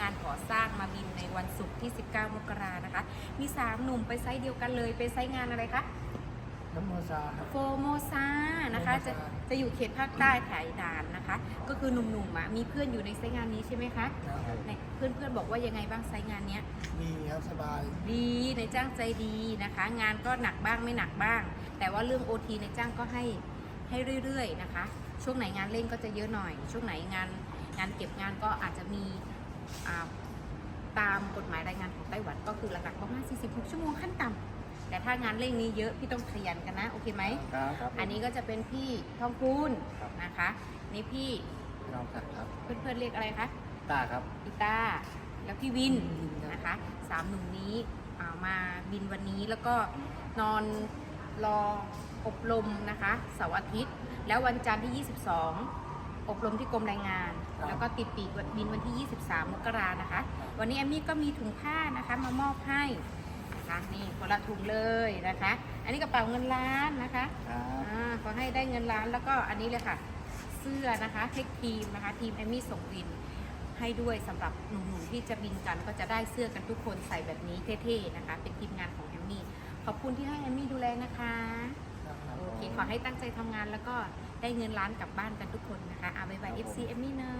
งานก่อสร้างมาบินในวันศุกร์ที่ 19 มกรานะคะ มี 3 หนุ่มไปไซต์เดียวกันเลยเป็นไซต์งานอะไรคะน้ำโมซาครับ โฟโมซานะคะโฟโมซาจะจะอยู่เขตภาคใต้ไายดานนะคะ ก็คือหนุ่มๆอะมีเพื่อนอยู่ในไซต์งานนี้ใช่ไหมคะครับ ในเพื่อนๆบอกว่ายังไงบ้างไซต์งานเนี้ย ดีครับสบาย ดีในจ้างใจดีนะคะ งานก็หนักบ้างไม่หนักบ้าง แต่ว่าเรื่อง OT ในจ้างก็ให้ให้เรื่อยๆนะคะ ช่วงไหนงานเล่นก็จะเยอะหน่อย ช่วงไหนงานงานเก็บงานก็อาจจะมีอ่า ตามกฎหมายรายงานของไต้หวันก็คือหลักๆประมาณ 46 ชั่วโมงขั้นต่ำแต่ถ้างานเร่งนี้เยอะพี่ต้องขยันกันนะ โอเคไหมครับครับอันนี้ก็จะเป็นพี่ทองคูณครับนะคะ นี่พี่น้องสักดิ์ครับเพื่อนๆเรียกอะไรคะตาครับพี่ต้าแล้วพี่วินวินครับนะคะสามหนุ่มนี้อ่ามาบินวันนี้แล้วก็นอนรออบรมนะคะเสาร์อาทิตย์ แล้ววันจันทร์ที่ 22 อบรมที่กรมแรงงานแล้วก็ติดปีกบินวันที่ 23 มกรานะคะ วันนี้แอมมี่ก็มีถุงผ้านะคะมามอบให้นะคะนี่คนละถุงเลยนะคะ อันนี้กระเป๋าเงินล้านนะคะครับอ่าขอให้ได้เงินล้านแล้วก็อันนี้เลยค่ะ เสื้อนะคะเทคทีมนะคะ ทีมแอมมี่ส่งบินให้ด้วยสำหรับหนุ่มๆที่จะบินกันก็จะได้เสื้อกันทุกคนใส่แบบนี้เท่ๆนะคะ เป็นทีมงานของแอมมี่ขอบคุณที่ให้แอมมี่ดูแลนะคะครับโอเค ขอให้ตั้งใจทำงานแล้วก็ได้เงินล้านกลับบ้านกันทุกคนนะคะอาบายบายเอฟซีแอมมี่เนย